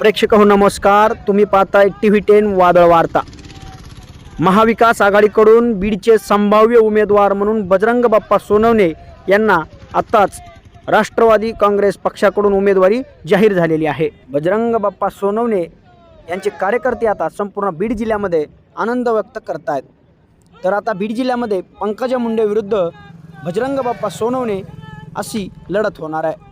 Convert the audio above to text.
प्रेक्षक हो नमस्कार. तुम्ही पाहताय टी व्ही टेन वादळ वार्ता. महाविकास आघाडीकडून बीडचे संभाव्य उमेदवार म्हणून बजरंग बाप्पा सोनवणे यांना आत्ताच राष्ट्रवादी काँग्रेस पक्षाकडून उमेदवारी जाहीर झालेली आहे. बजरंग बाप्पा सोनवणे यांचे कार्यकर्ते आता संपूर्ण बीड जिल्ह्यामध्ये आनंद व्यक्त करत आहेत तर आता बीड जिल्ह्यामध्ये पंकजा मुंडे विरुद्ध बजरंग बाप्पा सोनवणे अशी लढत होणार आहे.